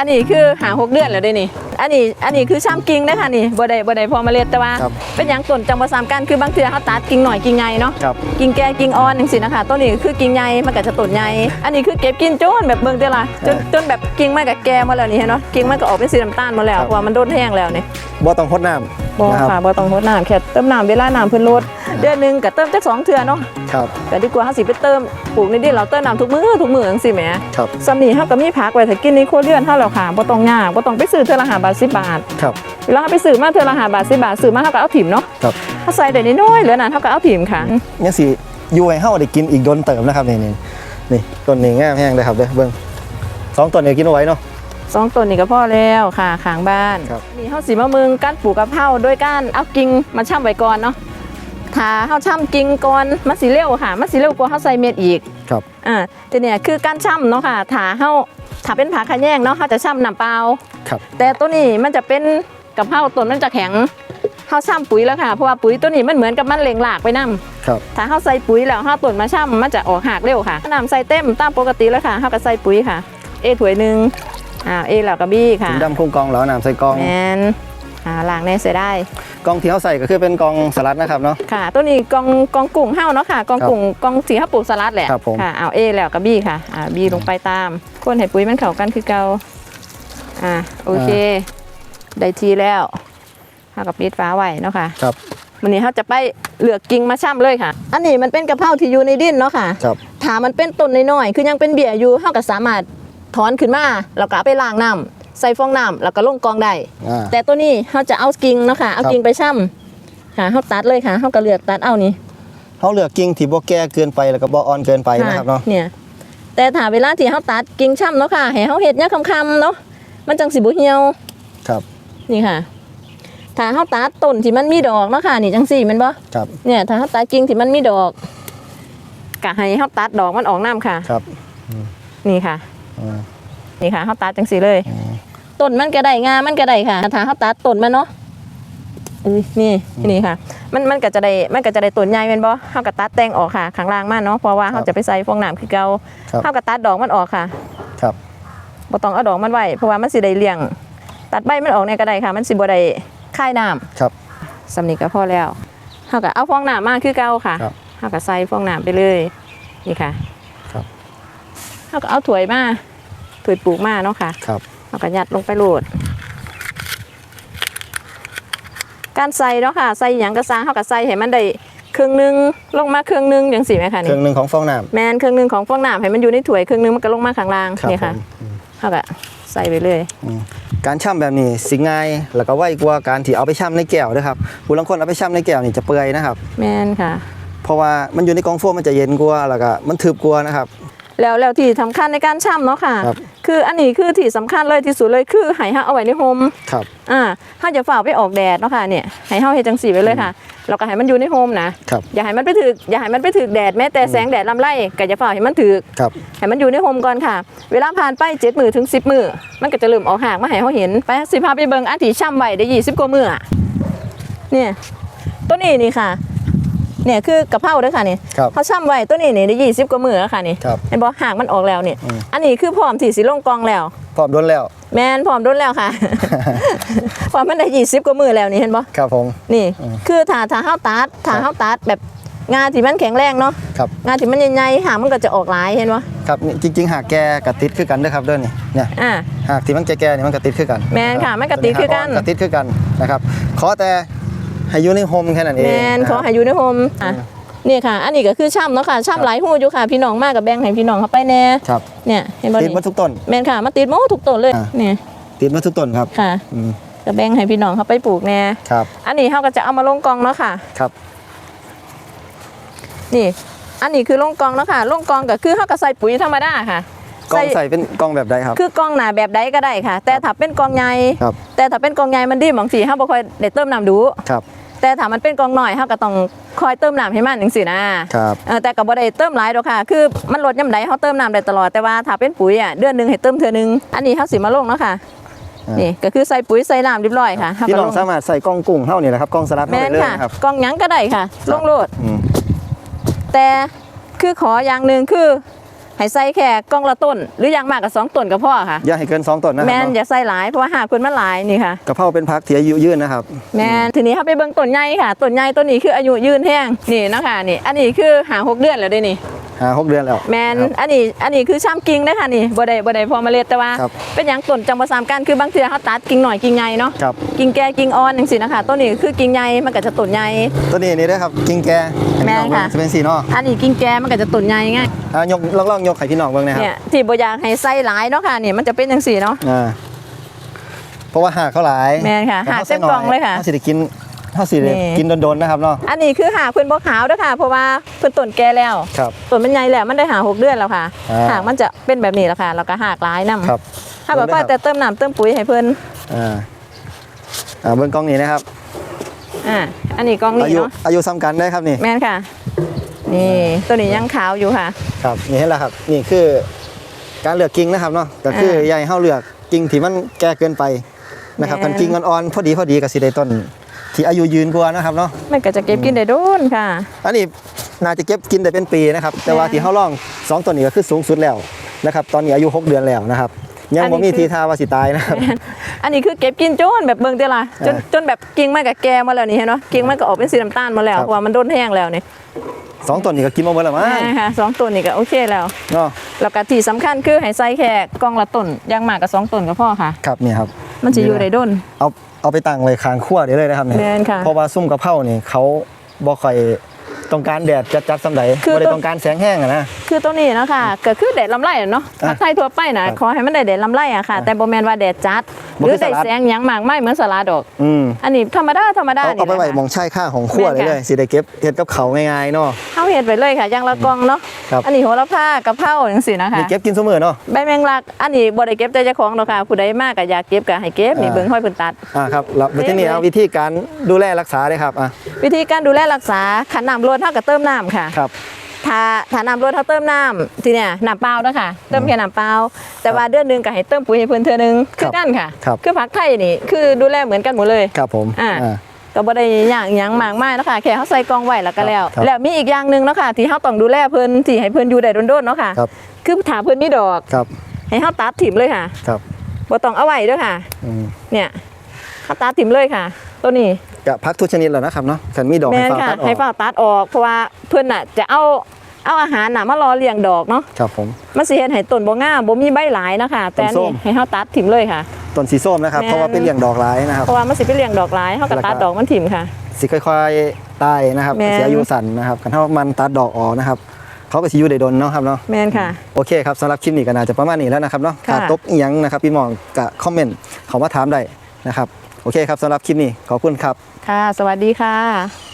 อันนี้คือหาหกเดือนแล้วเด้นี่ อันนี้อันนี้คือซ้ำกิ่งนะคะนี่บ่ได้บ่ได้พอเมาเล็ดแต่ว่า ครับเป็นหยังต้นจังบ่ซ้ำกันคือบางเทื่อเขาตัดกิ่งหน่อยกิ่งใหญ่เนาะครับ กิ่งแก่กิ่งอ่อนจังซี่นะคะต้นนี้คือกิ่งใหญ่มันก็จะต้นใหญ่อันนี้คือเก็บกินจนแบบเบิ่งเด้อล่ะจนจนแบบกิ่งมันก็แก่หมาแล้วนี่เห็นเนาะกิ่งมันก็ออกเป็นสีน้ำตาลหมาแล้วครับเพราะว่ามันโดนแห้งแล้วนี่ บ่ต้องพดน้บ่ำนะครับค่ะบ่ต้องรดน้ำแค่เติมน้ำเวลาน้ำเพิ่นลดเดือนหนึงก็เติมจักสองเทื่อเนาะ ครับแต่ดีกว่าเฮาสิไปเติมปลูกในดินเราเติมน้ำทุกมื้อทุกมื้อจังซี่แหมครับสำนีเฮาก็มีผักไว้ถ้ากินในครัวเรือนเฮาแล้วค่ะบ่ต้องยากบ่ต้องไปซื้อเทื่อละ5บาท10บาทครับเวลาเราไปซื้อมาเทื่อละ5บาท10บาทซื้อมาเฮาก็เอาถิ่มเนาะครับถ้าใส่ได้น้อยๆเหลือนั้นเฮาก็เอาถิ่มค่ะยังสิอยู่ให้เฮาได้กินอีกโดนเติมนะครับนี่นี่นี่ต้นนี้งามแห้งเลยครับเด้อเบิ่งสองต้นนี้กินเอาไว้เนาะสองต้นนี่ก็พอแล้วค่ะข้างบ้านครับนี่เฮาสิมาเมืองการปลูกกะเพราโดยการเอากิ่งมาช่ำไว้ก่อนเนาะ ถ้าเฮาช่ำกิ่งก่อนมันสิเร็วค่ะมันสิเร็วกว่าเฮาใส่เม็ดอีกครับอ่าแต่เนี่ยคือการช่ำเนาะค่ะถ้าเฮาถ้าเป็นผักขะแยงเนาะเฮาจะช่ำน้ำเปล่าครับ แต่ตัวนี้มันจะเป็นกะเพราต้นมันจะแข็งเฮาช่ำปุ๋ยแล้วค่ะเพราะว่าปุ๋ยตัวนี้มันเหมือนกับมันเล็งหลากไปนํครับถ้าเฮาใส่ปุ๋ยแล้วเฮาต้นมาช่ำมันจะออกหากเร็วค่ะน้ำใส่เต็มตามปกติแล้วค่ะเฮาก็ใส่ปุ๋ยค่ะ เอถ้วยหนึงอ่าเอแล้วก็บี้ค่ะถุงดำคุ้งกองแล้วน้ำใส่กองแมน อ่าล้างแน่เสียได้กองที่เขาใส่ก็คือเป็นกองสลัดนะครับเนาะ ค่ะ ตัวนี้กองกองกุ้งเฮาเนาะค่ะกองกุ้งกองสีเฮาปลูกสลัดแหละครับผม ค่ะเอาเอแล้วก็บี้ค่ะอ่าบี้ลงไปตามคนให้ปุ๋ยมันเข้ากันคือเก่าอ่าโอเคได้ทีแล้วเฮากับปิดฟ้าไว้เนาะค่ะครับ วันนี้เขาจะไปเหลือกกิ่งมาช่ำเลยค่ะ อันนี้มันเป็นกะเพราที่อยู่ในดินเนาะค่ะ ครับ ถ้ามันเป็นต้นน้อยๆ คือยังเป็นเบี้ยอยู่เขาก็สามารถถอนขึ้นมาแล้วก็เอาไปล้างน้ำ ใส่ฟองน้ำแล้วก็ลงกองได้อ่า แต่ตัวนี้เขาจะเอากิ่งเนาะค่ะเอาครับ กิ่งไปช่ำค่ะเขาตัดเลยค่ะเขาก็เลือกตัดเอานี่เขาเลือกกิ่งที่บ่แก่เกินไปแล้วก็บ่อ่อนเกินไปนะครับเนาะเนี่ย แต่ถ้าเวลาที่เขาตัดกิ่งช่ำเนาะค่ะให้เขาเห็ดเนี่ยคำๆเนาะมันจังสิบุเหี่ยว ครับนี่ค่ะ ถ้าเขาตัดต้นที่มันมีดอกเนาะค่ะ นี่จังสี่แมันบ่ ครับเนี่ย ถ้าเขาตัดกิ่งที่มันมีดอกกะให้เขาตัดดอกมันออกน้ำค่ะ ครับนี่ค่ะอืมนี่ค่ะเขาตัดจังสีเลย อืม ต้นมันก็ได้งามันก็ได้ค่ะถ้าเขาตัดต้นมันเนาะอุ้ยนี่นี่ค่ะ มันมันก็จะได้มันก็จะได้ต้นใหญ่เป็นบ่เขาก็ตัดแต่งออกค่ะข้างล่างมันเนาะเพราะว่าเขาจะไปใส่ฟองน้ำคือเก่าครับเขาก็ตัดดอกมันออกค่ะ ครับบ่ต้องเอาดอกมันไว้เพราะว่ามันสิได้เลี้ยง ตัดใบมันออกเนี่ยก็ได้ค่ะ มันสิบ่ได้ค่ายน้ำครับสำนีก็พอแล้วเขาก็เอาฟองน้ำมาคือเก่าค่ะครับเขาก็ใส่ฟองน้ำไปเลยนี่ค่ะ ครับเขาก็เอาถ้วยมาถ้วยปลูกมาเนาะค่ะ ครับ เอากระยัดลงไปโหลด การใส่เนาะค่ะ ใส่หยังกระซางเขาก็ใส่ให้มันได้ครึ่งหนึงลงมาครึ่งหนึงอย่างสิไหมคะเคนี่รื่องหนึ่งของฟองน้ำ แมนครึ่งหนึงของฟองน้ำให้มันอยู่ในถ้วยครึ่งหนึงมันก็ลงมาข้างล่างครับนี่ค่ะผมอืมเขาก็ใส่ไปเลยอืมการช่ำแบบนี้สิง่ายแล้วก็ไวกว่าการที่เอาไปช่ำในแก้วนะครับผู้ลังคนเอาไปช่ำในแก้วนี่จะเปื่อยนะครับ แมนค่ะ เพราะว่ามันอยู่ในกองโฟมมันจะเย็นกว่าแล้วก็มันทึบกว่านะครับ แล้วแล้วที่สำคัญในการช่ำเนาะค่ะ ครับ คืออันนี้คือที่สำคัญเลยที่สุดเลยคือให้เฮาเอาไว้ในโฮมครับอ่าเฮาจะฝ่าไปออกแดดเนาะค่ะเนี่ยให้เฮาเฮ็ดจังสีไว้เลยค่ะแล้วก็ให้มันอยู่ในโฮมนะครับอย่าให้มันไปถึกอย่าให้มันไปถึกแดดแม้แต่แสงแดดลำไรก็อย่าฝ่าให้มันถึกครับให้มันอยู่ในโฮมก่อนค่ะ เวลาผ่านไปเจ็ดมือถึงสิบมือมันก็จะเริ่มออกหากมาให้เขาเห็นไปสิพาไปเบิ่งอันที่ช่ำไว้ได้ยี่สิบกว่ามืออะเนี่ยตัวนี้นี่ค่ะ เนี่ยคือกะเพราเด้วยค่ะนี่ครับเขาช่ำไว้ตัวนี้นี่ได้ยี่สิบกว่ามือแล้วค่ะนี่ครับเห็นบอกหากมันออกแล้วนี่ อืม อันนี้คือพร้อมที่สิลงกองแล้ว พร้อมโดนแล้ว แมนพร้อมโดนแล้วค่ะ พร้อมมันได้ยี่สิบกว่ามือแล้วนี่เห็นบ่ครับผม นี่ อืม คือถ้าถ้าเฮาตัดถ้าเฮาตัดแบบงาที่มันแข็งแรงเนาะครับงาที่มันใหญ่ๆหางมันก็จะออกหลายเห็นบ่ครับนี่จริง ๆ หากแกกับติดคือกันเด้อครับเด้อนี่เนี่ยอ่า หากที่มันแก่ๆนี่มันก็ติดคือกันแม่นค่ะมันก็ติดคือกันก็ติดคือกันนะครับขอแต่ ให้อยู่ในโฮมแค่นั้นเองแมนขอให้อยู่ในโฮมอะนี่ค่ะ อันนี้ก็คือช่ำเนาะค่ะช่ำหลายหูอยู่ค่ะ พี่น้องมากกับแบ่งให้พี่น้องเขาไปแน่ครับเนี่ยเห็นบ่ติดนี่มาทุกต้นแมนค่ะมาติดหมดทุกต้นเลยอะเนี่ยติดมาทุกต้นครับค่ะอืมก็แบ่งให้พี่น้องเขาไปปลูกแน่ครับ อันนี้เขาก็จะเอามาลงกองเนาะค่ะครับนี่ อันนี้คือลงกองเนาะค่ะลงกองก็คือเขาก็ใส่ปุ๋ยธรรมดาค่ะ กล้องใส่เป็นกล้องแบบใดครับ คือกองหนาแบบใดก็ได้ค่ะ แต่ถ้าเป็นกองใหญ่ครับแต่ถ้าเป็นกองใหญ่มันดีบางทีเขาบ่ค่อยได้เติมน้ำดูครับแต่ถ้ามันเป็นกองหน่อยเขาก็ต้องคอยเติมน้ำให้มันจังซี่นะครับเออแต่ก็บ่ได้เติมหลายดอกค่ะ คือมันลดยามใดเขาเติมน้ำได้ตลอดแต่ว่าถ้าเป็นปุ๋ยอะเดือนหนึงให้เติมเทื่อหนึงอันนี้เขาสิมาลงเนาะค่ะอ่านี่นี่ก็คือใส่ปุ๋ยใส่น้ำเรียบร้อยค่ะเฮาพี่ก็น้ลองงสามารถใส่กล้องกุ้งเท่านี้แหละครับกล้องสลัดแม่เท่านเลยค่ะนะครับกองหยังก็ได้ค่ะลงโลดอืมแต่คือขออย่างหนึ่งคือ ให้ใส่แค่กล้องละต้น หรืออย่างมากกับสองต้นก็พอค่ะ อย่าให้เกิน2ต้นนะคแมรับนอเนาะย่าใส่หลายเพราะว่าหากเพิ่นมันหลายนี่ค่ะกะเพราเป็นผักที่อายุยืนนะครับ แมนทีนี้เขาไปเบิ่งต้นใหญ่ค่ะต้นใหญ่ต้นนี้คืออายุยืนแห้งนี่นะคะนี่ อันนี้คือหาหกเดือนแล้วเด้นี่ หาหกเดือนแล้ว แมนครับอันนี้อันนี้คือช้ำกิ่งนะคะนี่บ่ได้บ่ได้พอเมล็ดแต่ว่า ครับเป็นหยังต้นจังบ่ซ้ำกันคือบางเทื่อเขาตัดกิ่งหน่อยกิ่งใหญ่เนาะครับ กิ่งแก่กิ่งอ่อนจังซี่นะคะต้นนี้คือกิ่งใหญ่มันก็จะต้นใหญ่ ตัวนี้นี่เด้อครับกิ้งแกแม่นค่ะ จะเป็นสีเนาะอันนี้กิ่งแก่มันก็จะต้นใหญ่ไงอะยกลองๆยกให้พี่น้องเบิ่งนะครับเนี่ยที่บ่อยากให้ใส่หลายเนาะค่ะนี่มันจะเป็นจังซี่เนาะ อ่าเพราะว่าหากเขาหลายแม่นค่ะแต่หากใส่เต็มกล่องเลยค่ะเขาสิได้กิน เขาสิได้นี่ กินโดนๆนะครับเนาะอันนี้คือหากเพิ่นบ่ขาวเด้อค่ะเพราะว่าเพิ่นต้นแก่แล้วครับ ต้นมันใหญ่แล้วมันได้หาหกเดือนแล้วค่ะอ่าหากมันจะเป็นแบบนี้แล้วค่ะแล้วก็หากหลายนํครับถ้าแบบว่าเบิ่แต่งนะครับเติมน้ำเติมปุ๋ยให้เพิ่นอ่าอ่าเบิ่งกล้องนี้นะครับ อ่าอันนี้กล้องอานี้ยุเนาะอายุซ้ำกันได้ครับนี่แม่นค่ะ นี่ตัวนี้ยังขาวอยู่ค่ะ ครับนี่เห็นแล้วครับ นี่คือการเลือกกิ่งนะครับเนาะก็คืออ่าใหญ่เฮาเลือกกิ่งที่มันแก่เกินไปนะครับแม่นคันกิ่งอ่อนๆพอดีพอดีก็สิได้ต้น ที่อายุยืนกว่านะครับเนาะมันก็จะเก็บกินได้โดนค่ะ อันนี้น่าจะเก็บกินได้เป็นปีนะครับ แต่ว่าแม่นที่เฮาลองสองต้นนี้ก็คือสูงสุดแล้วนะครับ ตอนนี้อายุ 6 เดือนแล้วนะครับ ยังอันนี้บ่มีคือทีท่าว่าสิตายนะครับ อันนี้คือเก็บกินจนแบบเบิ่งเด้ล่ะจนอ่าจนแบบกิ่งมันก็แก่มาแล้วนี่เห็นเนาะกิ่งมันก็ออกเป็นสีน้ำตาลมาแล้วครับเพราะว่ามันโดนแห้งแล้วนี่สองต้นนี้ก็กินมาหมดแล้วมั้งแม่ค่ะสองต้นนี่ก็โอเคแล้วเนาะแล้วก็ที่สำคัญคือให้ใส่แค่กล่องละต้นอยังมากกับสองต้นก็พอค่ะ ครับนี่ครับ มันจะอยู่ได้โดนเอา เอาไปตั้งไว้ข้างขั้วได้เลยนะครับเนี่ยแม่นค่ะ เพราะว่าซุ่มกะเพรานี่เขาบ่ค่อยต้องการแดดจัดๆสำใดคือ บ่ได้ต้นต้องการแสงแห้งอะนะ คือตัวนี้เนาะค่ะก็คือแดดลำไรอะเนาะอะผักไทยทั่วไปนะครับขอให้มันได้แดดลำไรอะค่ะ แต่บ่แม่นว่าแดดจัด หบ่รือคือสได้ลัดแสงหยังมากไม่เหมือนสลัดดอก อืมอันนี้ธรรมดาธรรมดาเอานี่เอาไปไว้แหละหมองชายค่าของขั้วแม่เลยนค่ะเลยสิได้เก็บเฮ็ดกับเขาวง่ายๆเนาะเฮาเฮ็ดไปเลยค่ะอย่างละกล่องเนาะครับ อันนี้โหระพากะเพราจังซี่นะคะ นี่เก็บกินซุมื้อเนาะ ใบแมงลัก อันนี้บ่ได้เก็บแต่เจ้าของดอกค่ะผู้ใดมากก็อยากเก็บก็ให้เก็บนี่อ่า เบิ่งห้อยเพิ่นตัด อ่าครับแล้ววิธีนี้เอาวิธีการดูแลรักษาเลยครับอะวิธีการดูแลรักษาขันน้ำรดเท่ากับเติมน้ำค่ะ ครับ ถ้าถ้าน้ำรดเท่าเติมน้ำทีเนี่ยน้ำเปล่าเด้อค่ะเติมแค่น้ำเปล่าแต่ว่าเดือนหนึงก็ให้เติมปุ๋ยให้เพิ่นเทื่อนึงครัคือบกันค่ะครับคือผักไทยนี่คือดูแลเหมือนกันหมดเลย ครับผมอ่า อ่า ก็บ่ได้อย่างหยังมากมายเนาะค่ะแค่เฮาใส่กล่องไว้แล้วก็แล้ว ครับแล้วมีอีกอย่างหนึงเนาะค่ะที่เฮาต้องดูแลเพิ่นที่ให้เพิ่นอยู่ได้โดนๆเนาะค่ะครับ คือถ้าเพิ่นมีดอก ครับให้เฮาตัดถิ่มเลยค่ะครับบ่ต้องเอาไว้เด้อค่ะ อืมเนี่ยเขาตัดถิ่มเลยค่ะ ตัวนี้ กะพักทุกชนิดแล้วนะครับเนาะคันมีดอกแม่ให้นฟ้าค่ะตัดออให้กฝ้าตัดออกเพราะว่าเพิ่นน่ะจะเอาเอาอาหารน่ะมารอเลี้ยงดอกเนาะครับผม มันสิเฮ็ดให้ต้นบ่งามบ่มีใบหลายนะคะแต่อันต้นส้นี่ม ให้เฮาตัดถิ่มเลยค่ะ ต้นสีส้มนะครับแม่น เพราะว่าเป็นเลี้ยงดอกหลายนะครับ เพราะว่ามันสิไปเลี้ยงดอกหลายเฮาก็แล้วก็ ตัดดอกมันถิ่มค่ะ สิค่อยๆตายนะครับแม่น เสียอายุสั้นนะครับกันเท่ามันตัดดอกออกนะครับเขาก็สิอยู่ได้ดนเนาะครับเนาะ แม่นค่ะ โอเคครับสำหรับคลิปนี้ก็น่าจะประมาณนี้แล้วนะครับเนาะค่ะถ้าตกอีหยังนะครับพี่หมองก็คอมเมนต์เขามาถามได้นะครับ โอเคครับสำหรับคลิปนี้ขอบคุณครับ ค่ะ สวัสดีค่ะ